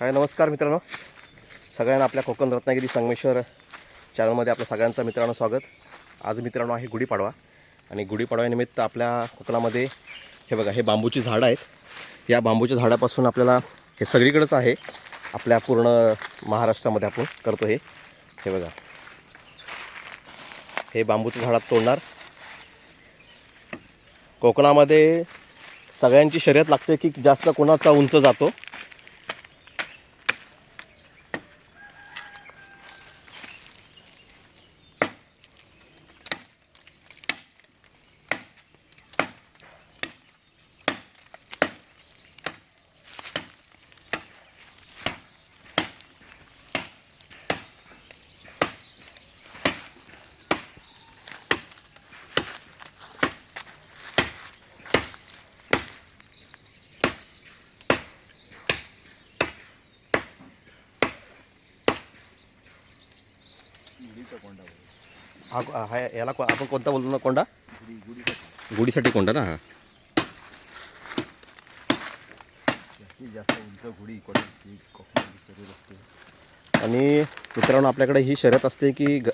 हाय नमस्कार मित्रांनो. सगळ्यांना आपल्या कोकण रत्नागिरी संगमेश्वर चॅनलमध्ये आपल्या सगळ्यांचं मित्रांनो स्वागत. आज मित्रांनो आहे गुढीपाडवा आणि गुढीपाडव्यानिमित्त आपल्या कोकणामध्ये हे बघा हे बांबूची झाडं आहेत. या बांबूच्या झाडापासून आपल्याला हे सगळीकडंच आहे. आपल्या पूर्ण महाराष्ट्रामध्ये आपण करतो हे. हे बघा. हे बांबूच्या झाडात तोडणार. कोकणामध्ये सगळ्यांची शर्यत लागते की जास्त कोणाचा उंच जातो. हा हा याला को- आपण कोणता बोलतो ना कोंडा? गुढीसाठी कोंडा ना हा. जास्तीत जास्त उंच आणि मित्रांनो आपल्याकडे ही शर्यत असते की ग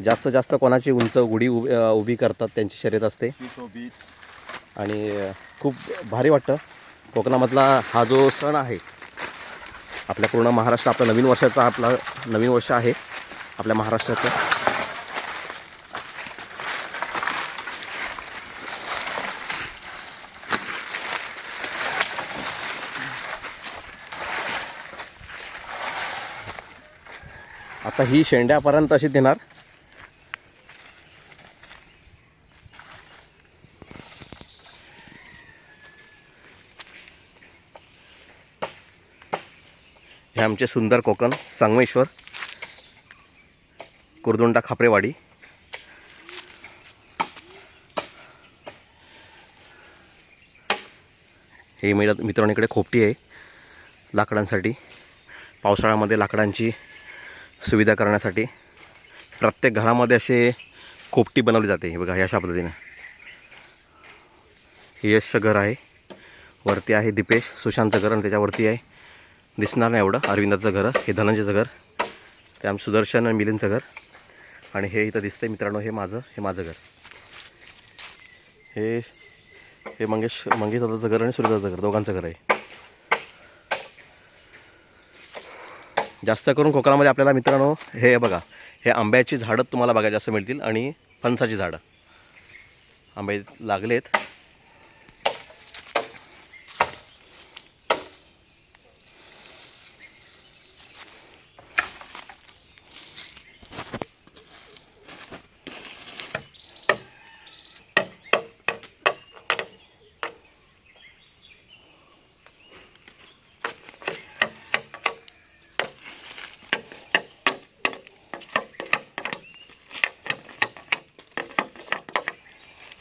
जास्त जास्त कोणाची उंच गुढी उभी उभी करतात त्यांची शर्यत असते. आणि खूप भारी वाटतं. कोकणामधला हा जो सण आहे आपल्या पूर्ण महाराष्ट्र आपला नवीन वर्षाचा आपला नवीन वर्ष आहे आपल्या महाराष्ट्राचं. आता ही शेंड्यापर्यंत अशी देणार. हे आमचे सुंदर कोकण संगमेश्वर कुरदुंडा खापरेवाडी. हे मिळत मित्रांनो इकडे खोपटी आहे लाकडांसाठी. पावसाळ्यामध्ये लाकडांची सुविधा करण्यासाठी प्रत्येक घरामध्ये असे कोपटी बनवली जाते. हे बघा अशा पद्धतीने. हे यशचं घर आहे. वरती आहे दीपेश सुशांतचं घर आणि त्याच्यावरती आहे. दिसणार नाही एवढं अरविंदाचं घर हे धनंजयचं घर ते आम सुदर्शन आणि मिलिंदचं घर. आणि हे इथं दिसतंय मित्रांनो हे माझं हे माझं घर. हे हे मंगेश मंगेश दादाचं घर आणि सूर्यदाचं घर दोघांचं घर आहे. जास्त करून कोकणामध्ये आपल्याला मित्रांनो हे बघा हे आंब्याची झाडं तुम्हाला बघायला जास्त मिळतील आणि फणसाची झाडं. आंबे लागलेत.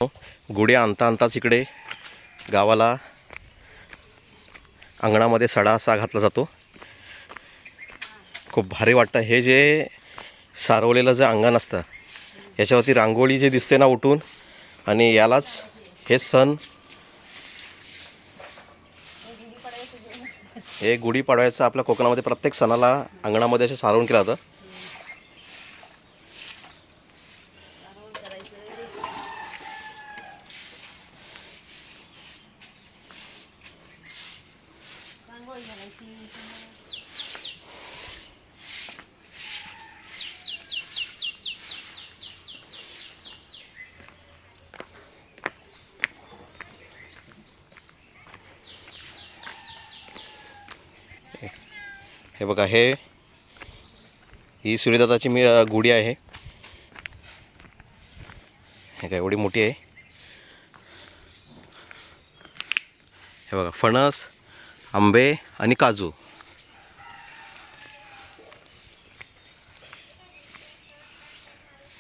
गुढी आणता आणताच इकडे गावाला अंगणामध्ये सडा असा घातला जातो. खूप भारी वाटतं. हे जे सारवलेलं जे अंगण असतं याच्यावरती रांगोळी जे दिसते ना उठून आणि यालाच हे सण हे गुढी पाडवायचं आपल्या कोकणामध्ये प्रत्येक सणाला अंगणामध्ये असे सारवून केलं जातं. हे बघा हे ही सूर्यदाताची मी गुढी आहे. हे काय एवढी मोठी आहे? हे बघा फणस आंबे आणि काजू.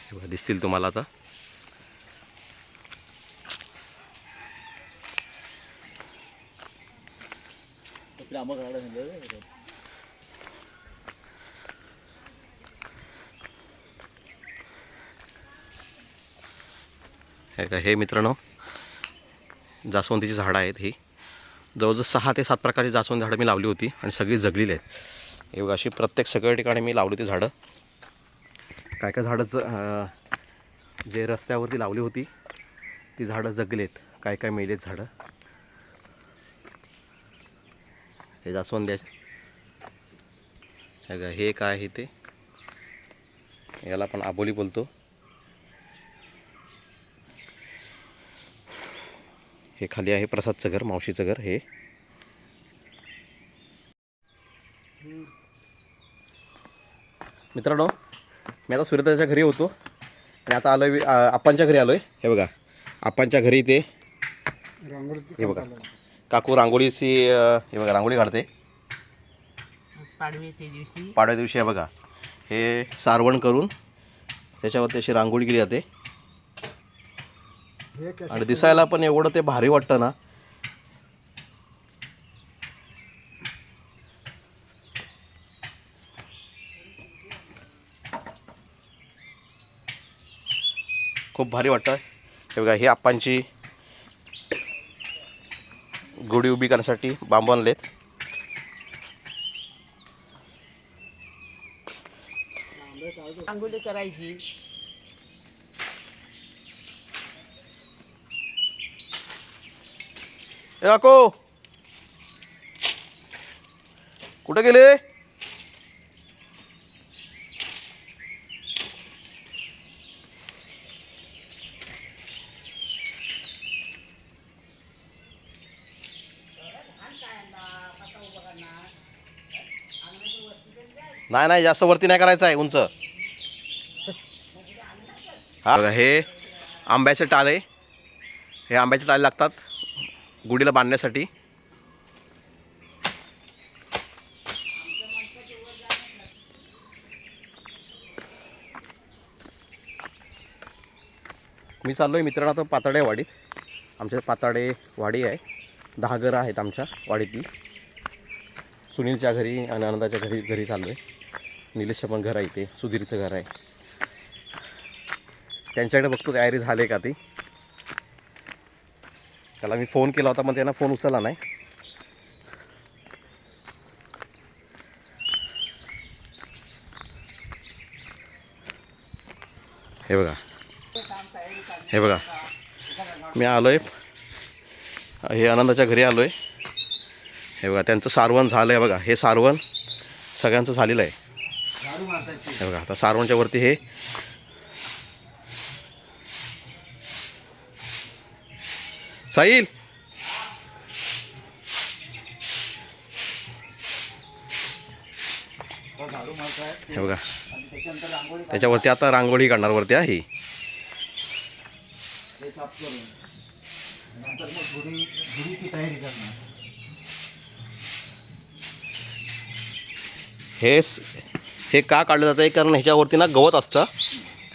हे बघा दिसतील तुम्हाला आता. हे का? हे मित्रांनो जास्वंदीची झाडं आहेत ही. जवळजवळ सहा ते सात प्रकारची जास्वंदी झाडं मी लावली होती आणि सगळी जगलेली आहेत. हे बघा अशी प्रत्येक सगळ्या ठिकाणी मी लावली ती झाडं. काय काय झाडं ज जे रस्त्यावरती लावली होती ती झाडं जगलेत. काय काय मेलेत झाडं. हे जास्वंद आहे. हे बघा, हे काय आहे ते? याला आपण आबोली बोलतो. हे खाली आहे प्रसादचं घर मावशीचं घर हे. मित्रांनो मी आता सूर्यदाच्या घरी होतो. आणि आता आलो आहे आप्पांच्या घरी आलो आहे हे बघा आप्पांच्या घरी ते हे बघा काकू रांगोळीची हे बघा रांगोळी काढते. पाडव्या दिवशी. आहे बघा हे सारवण करून त्याच्यावरती अशी रांगोळी केली जाते. आणि दिसायला पण एवढं ते भारी वाटतं ना. खूप भारी वाटतं. हे बघा हे आप्पांची गुढी उभी करण्यासाठी बांबू आणलेत. रांगोळी करायची. ए काको. कुठे गेले? नाही नाही जास्त वरती नाही करायचं आहे उंच. हा हे आंब्याचे टाळे. हे आंब्याचे टाळे लागतात. गुढीला बांधण्यासाठी. मी चाललो आहे मित्रांनो आता पाताडे वाडीत. आमच्या पाताडे वाडी आहे. दहा घरं आहेत आमच्या वाडीतली. सुनीलच्या घरी आणि आनंदाच्या घरी घरी चाललो आहे निलेशचं पण घर आहे इथे. सुधीरचं घर आहे. त्यांच्याकडे बघतो तयारी झाले का ती? त्याला मी फोन केला होता पण त्यांना फोन उचलला नाही. हे बघा. हे बघा. मी आलो आहे हे आनंदाच्या घरी आलो आहे हे बघा त्यांचं सारवण झालं आहे बघा. हे सारवण सगळ्यांचं झालेलं आहे. हे बघा आता सारवणच्या वरती हे साहिल हे बघा. त्याच्यावरती आता रांगोळी काढणार वरती आहे हे. हे का काढलं जातं आहे कारण ह्याच्यावरती ना गवत असतं.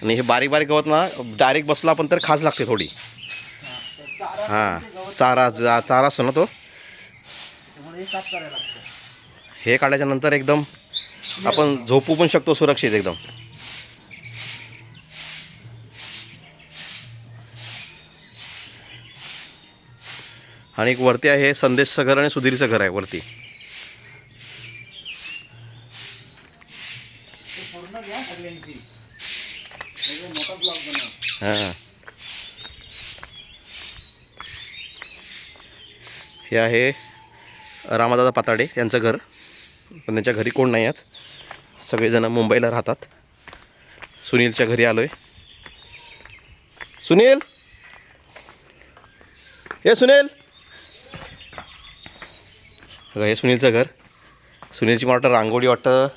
आणि हे बारीक बारीक गवत ना डायरेक्ट बसला पण तर खास लागते थोडी. हां चारा जा- चारा असतो ना तो? हे काढल्याच्या नंतर एकदम आपण झोपू पण शकतो सुरक्षित एकदम. आणि एक वरती आहे संदेशचं घर आणि सुधीरचं घर आहे वरती. हां. हे आहे रामादादा पाताडे यांचं घर. पण त्यांच्या घरी कोण नाही आज. सगळेजण मुंबईला राहतात. सुनीलच्या घरी आलो आहे सुनील! हे सुनील! बघा हे सुनीलचं घर. सुनीलची मला वाटतं रांगोळी वाटतं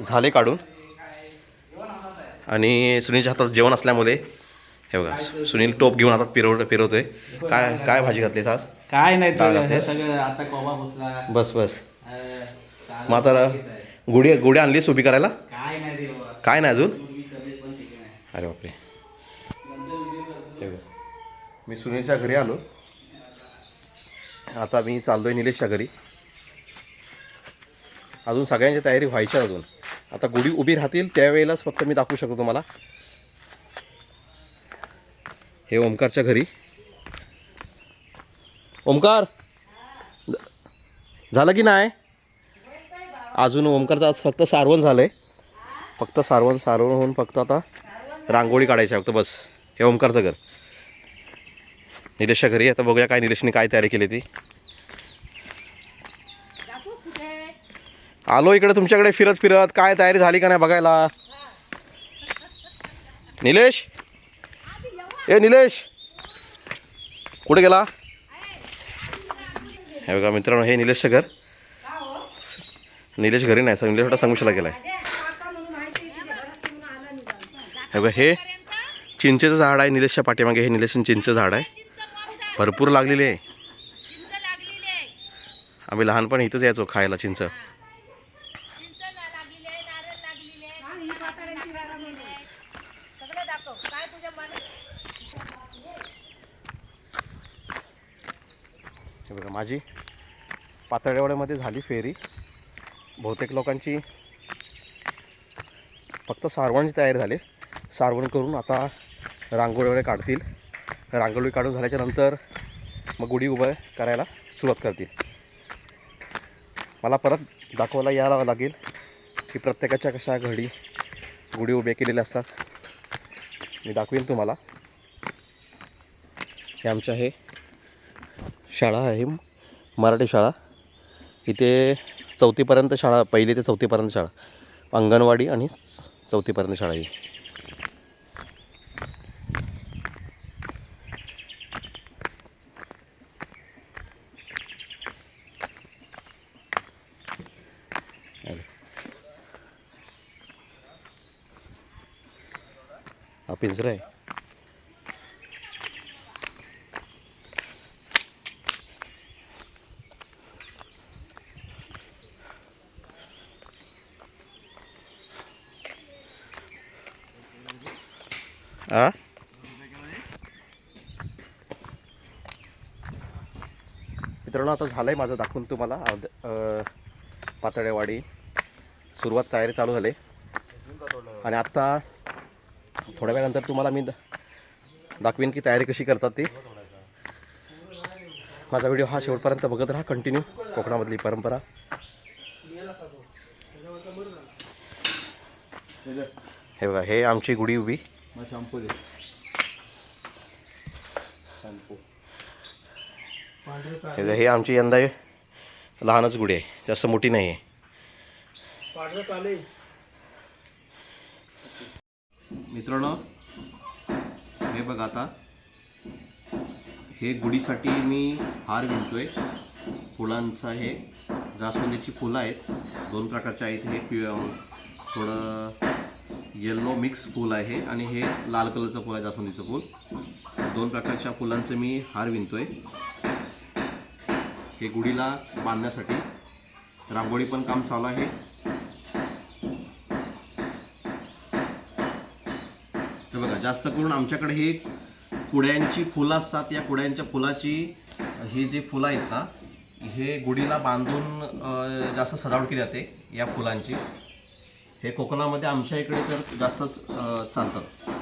झाले काढून. आणि सुनीलच्या हातात जेवण असल्यामुळे हे बघा सुनील टोप घेऊन हातात फिरव आहे काय काय भाजी घातली आज? काय नाही? हे सगळं आता कोबा बसला. बस बस. मग आता आहे. गुढी गुढी आणलीस उभी करायला? काय नाही काय नाही अजून? अरे बापरे. हे. मी सुनीलच्या घरी आलो. आता मी चाललोय निलेशच्या घरी. अजून सगळ्यांची तयारी व्हायची आहे अजून. आता गुढी उभी राहतील त्यावेळेलाच फक्त मी दाखवू शकतो तुम्हाला. हे ओमकारच्या घरी. ओमकार? झालं की नाही? अजून ओमकारचं आज फक्त सारवण झालं आहे फक्त सारवण सारवण होऊन फक्त आता रांगोळी काढायची फक्त बस. हे ओमकारचं घर. निलेशच्या घरी आता बघूया काय निलेशने काय तयारी केली ती. आलो इकडे तुमच्याकडे फिरत फिरत. काय तयारी झाली का नाही बघायला? निलेश? ए निलेश? कुठे गेला? हे बघा मित्रांनो हे निलेशचं घर निलेश घरी नाही सर निलेश सांगू संगमेश्वरला गेलाय. हे बघा हे चिंचेचं झाड आहे निलेशच्या पाठीमागे हे निलेश चिंचेचं झाड आहे. भरपूर लागलेले आहे लागलेली आहे. आम्ही लहानपणी इथंच यायचो खायला चिंच. हे बघा माझी. पातळेवाड्यामध्ये झाली फेरी. बहुतेक लोकांची फक्त सारवणची तयार झाले. सारवण करून आता रांगोळी वगैरे काढतील. रांगोळी काढून झाल्याच्यानंतर मग गुढी उभं करायला सुरुवात करतील. मला परत दाखवायला यायला लागेल की प्रत्येकाच्या कशा घडी गुढी उभ्या केलेल्या असतात. मी दाखवेन तुम्हाला. हे आमच्या हे शाळा आहे मराठी शाळा. इथे चौथीपर्यंत शाळा पहिली ते चौथीपर्यंत शाळा. अंगणवाडी आणि चौथीपर्यंत शाळा ही. हा पिंजरा आहे हा? मित्रांनो आता झालं आहे माझं दाखवून तुम्हाला. पातळेवाडी सुरुवात तयारी चालू झाली. आणि आत्ता थोड्या वेळानंतर तुम्हाला मी दाखवीन की तयारी कशी करतात ती. माझा व्हिडिओ हा शेवटपर्यंत बघत राहा कंटिन्यू कोकणामधली परंपरा. हे बघा हे आमची गुढी उभी. मग शॅम्पू दे. शॅम्पू हे हे आमची यंदा लहानच गुढी आहे. जास्त मोठी नाही आहे. मित्रांनो हे बघा आता. हे गुढीसाठी मी हार विणतोय. फुलांचा हे जास्वंदीची फुलं आहेत. दोन प्रकारचे आहेत हे पि थोडं येल्लो मिक्स फूल आहे आणि हे लाल कलरचं फूल आहे जास्वंदीचं फूल. दोन प्रकारच्या फुलांचं मी हार विणतोय. हे गुढीला बांधण्यासाठी रांगोळी पण काम चालू आहे. हे बघा जास्त करून आमच्याकडे हे कुड्यांची फुलं असतात या कुड्यांच्या फुलाची ही जी फुलं आहेत ना हे गुढीला बांधून जास्त सजावट केली जाते या फुलांची. हे कोकणामध्ये आमच्या इकडे तर जास्तच चालतात.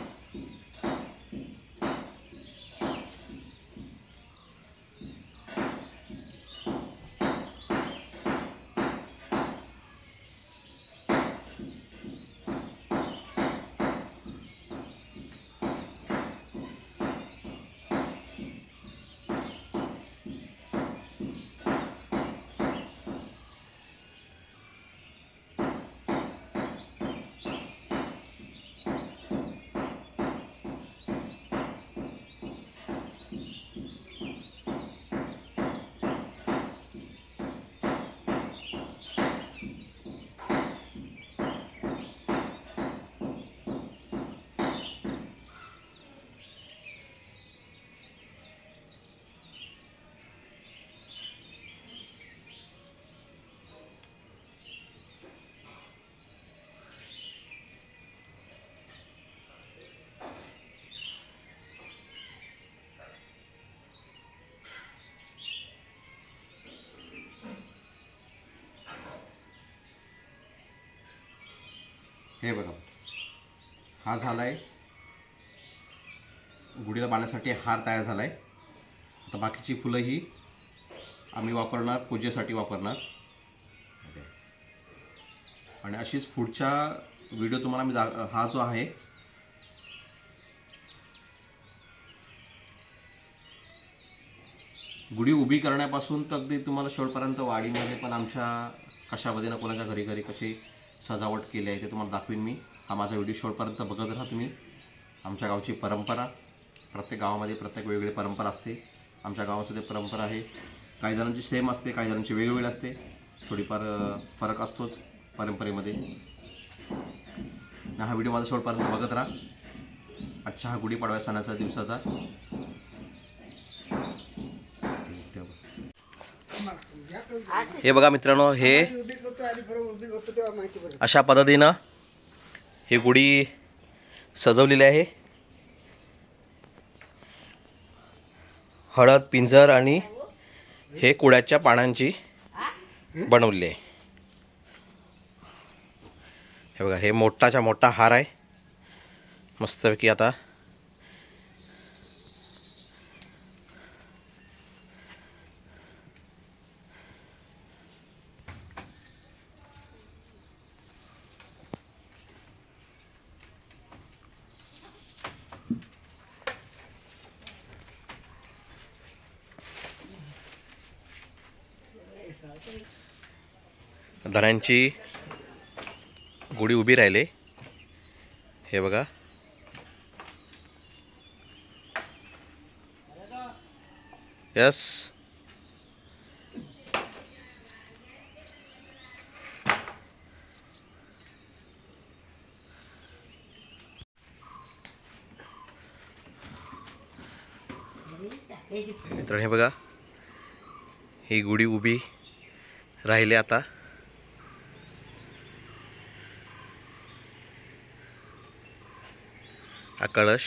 हे बघा. हा झाला आहे गुढीला बांधण्यासाठी हार तयार झाला आहे आता बाकीची फुलं ही आम्ही वापरणार पूजेसाठी वापरणार. आणि अशीच पुढच्या व्हिडिओ तुम्हाला मी जा हा जो आहे गुढी उभी करण्यापासून तर अगदी तुम्हाला शेवटपर्यंत वाडीमध्ये पण आमच्या कशा ना कोणाच्या घरी घरी कशी सजावट केली आहे ते तुम्हाला दाखवीन मी. हा माझा व्हिडिओ शेवटपर्यंत बघत राहा तुम्ही. आमच्या गावची परंपरा प्रत्येक गावामध्ये प्रत्येक वेगवेगळी परंपरा असते. आमच्या गावामध्ये परंपरा आहे. काही जणांची सेम असते काही जणांची वेगवेगळी असते. थोडीफार फरक असतोच परंपरेमध्ये. हा व्हिडिओ माझा शेवटपर्यंत बघत राहा. आजच्या हा गुढीपाडव्या सणाचा दिवसाचा. हे बघा मित्रांनो हे अशा पद्धतीनं ही गुढी सजवलेली आहे. हळद पिंजर आणि हे कुड्याच्या पानांची बनवलेली आहे. हे बघा हे मोठाच्या मोठा हार आहे. मस्तपैकी आता धण्यांची गुढी उभी राहिले. हे बघा. यस. मित्रांनो हे बघा. ही गुढी उभी राहिली आता हा कळश तिकडून बघ ना बाहेरून बाहेरून बाहेरून हा कळश.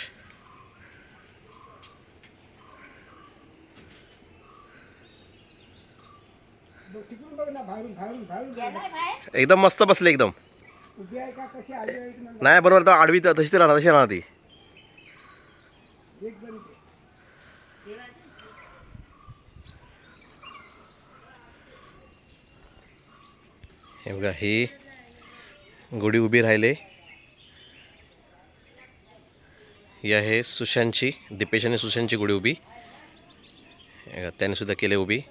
एकदम मस्त बसले एकदम. नाही? बरोबर तर आडवी तर तशीच राहणार तशी राहणार ती. हे बघा ही गुढी उभी राहिले. ही आहे सुशांतची दिपेश आणि सुशांतची गुढी उभी. त्याने सुद्धा केले उभी.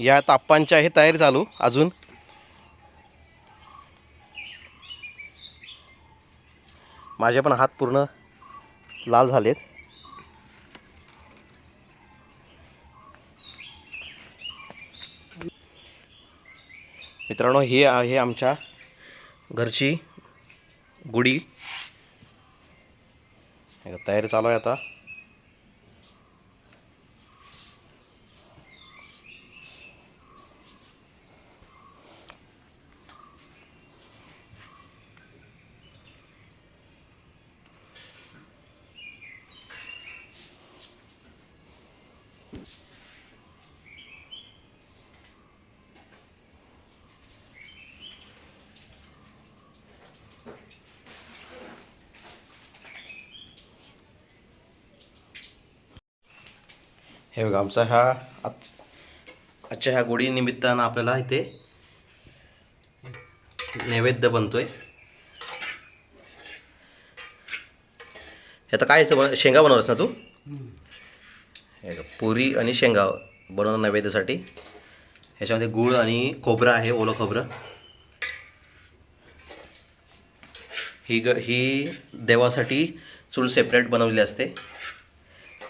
या ताप्पांच्या आहे तयारी चालू अजून. माझे पण हात पूर्ण लाल झालेत. मित्रांनो ही आहे आमच्या घरची गुढी. तयारी चालू आहे आता. हे बघा आमचा ह्या आज आजच्या ह्या गोडीनिमित्तानं आपल्याला इथे नैवेद्य बनतोय. आहे आता काय बन- शेंगा बनवलंस ना तू? हे पुरी आणि शेंगा बनवणं नैवेद्यासाठी. ह्याच्यामध्ये गूळ आणि खोबरं आहे ओलं खोबरं. ही ग ही देवासाठी चूल सेपरेट बनवलेली असते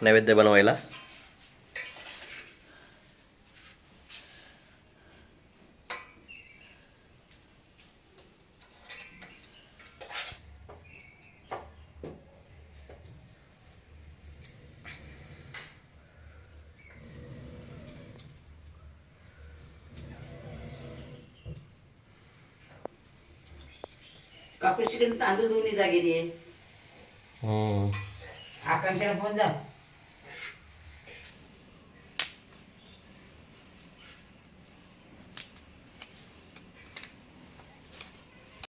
नैवेद्य बनवायला. कापूसकडे तांदूळ दोन्ही जागेली आहे हम्म. आकांक्षाला फोन जा.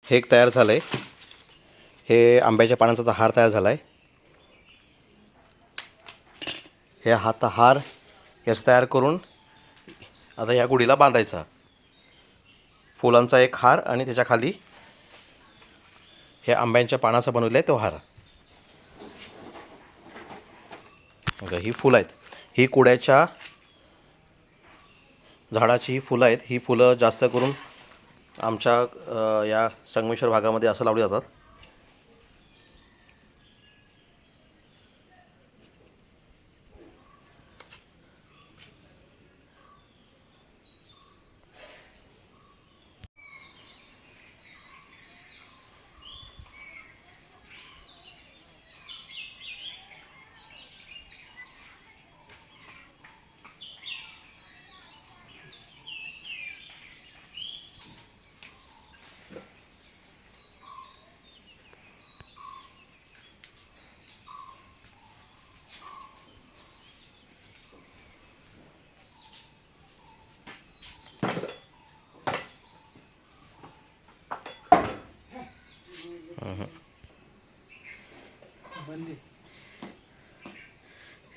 हे एक तयार झालं आहे हे आंब्याच्या पानांचा आता हार तयार झाला आहे हे हात हार याचं तयार करून आता या गुढीला बांधायचा. फुलांचा एक हार आणि त्याच्याखाली हे आंब्यांच्या पानाचा बनवलेला आहे तो हार. बघा ही फुलं आहेत. ही कुड्याच्या झाडाची ही फुलं आहेत. ही फुलं जास्त करून आमच्या या संगमेश्वर भागामध्ये असं लावली जातात.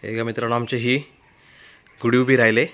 हे का मित्रांनो आमची ही गुढी उभी राहिले.